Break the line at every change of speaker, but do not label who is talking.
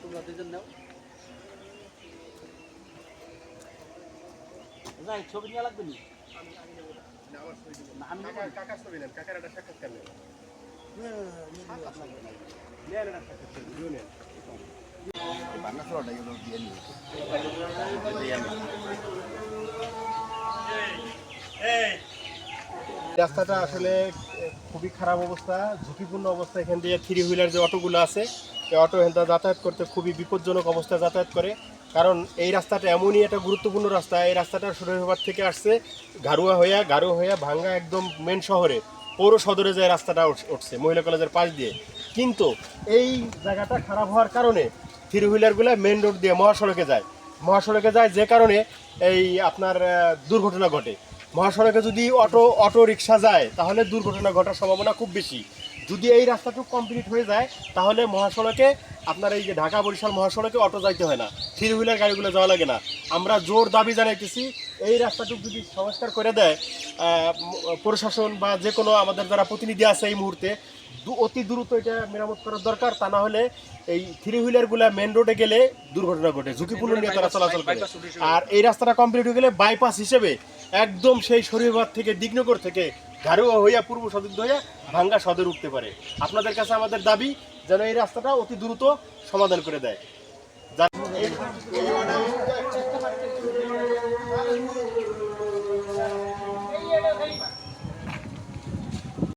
তোমরা দুজন নাও যাই ছবি নিয়ে লাগবে নি আমি নেব না।
কাকা ছবি নেন কাকার একটা সাক্ষাৎকার নেন রাস্তাটা আসলে খুবই খারাপ অবস্থা, ঝুঁকিপূর্ণ অবস্থা। এখান দিয়ে থ্রি হুইলার যে অটোগুলো আছে, এই অটো এখান থেকে যাতায়াত করতে খুবই বিপজ্জনক অবস্থা যাতায়াত করে। কারণ এই রাস্তাটা এমনই একটা গুরুত্বপূর্ণ রাস্তা। এই রাস্তাটা সুরেশবাদ থেকে আসছে গারুয়া হইয়া গারুয়া হইয়া ভাঙ্গা একদম মেন শহরে। পৌর সদরে যে রাস্তাটা উঠ- উঠছে, মহিলা কলেজের পাশ দিয়ে। কিন্তু এই জায়গাটা খারাপ হওয়ার কারণে থ্রি হুইলারগুলো মেন রোড দিয়ে মহাসড়কে যায়। মহাসড়কে যায় যে কারণে এই আপনার দুর্ঘটনা ঘটে। মহাসড়কে যদি অটো অটো রিক্সা যায়, তাহলে দুর্ঘটনা ঘটার সম্ভাবনা খুব বেশি। যদি এই রাস্তাটুকু কমপ্লিট হয়ে যায়, তাহলে মহাসড়কে আপনার এই যে ঢাকা বরিশাল মহাসড়কে অটো যাইতে হয় না। থ্রি হুইলার গাড়িগুলো যাওয়া লাগে না। আমরা জোর দাবি জানাইতেছি, এই রাস্তাটুকু যদি সংস্কার করে দেয় প্রশাসন বা যে কোনো আমাদের যারা প্রতিনিধি আছে এই মুহূর্তে অতি দ্রুত এটা মেরামত করার দরকার। তা না হলে এই থ্রি হুইলারগুলো মেন রোডে গেলে দুর্ঘটনা ঘটে, ঝুঁকিপূর্ণ নিয়ে তারা চলাচল করে। আর এই রাস্তাটা কমপ্লিট হয়ে গেলে বাইপাস হিসেবে একদম সেই শরীরবাদ থেকে, দিগনগর থেকে ঘাড়ুয়া হইয়া পূর্ব সদর হইয়া ভাঙ্গা সদর উঠতে পারে। আপনাদের কাছে আমাদের দাবি যেন এই রাস্তাটা অতি দ্রুত সমাধান করে দেয়।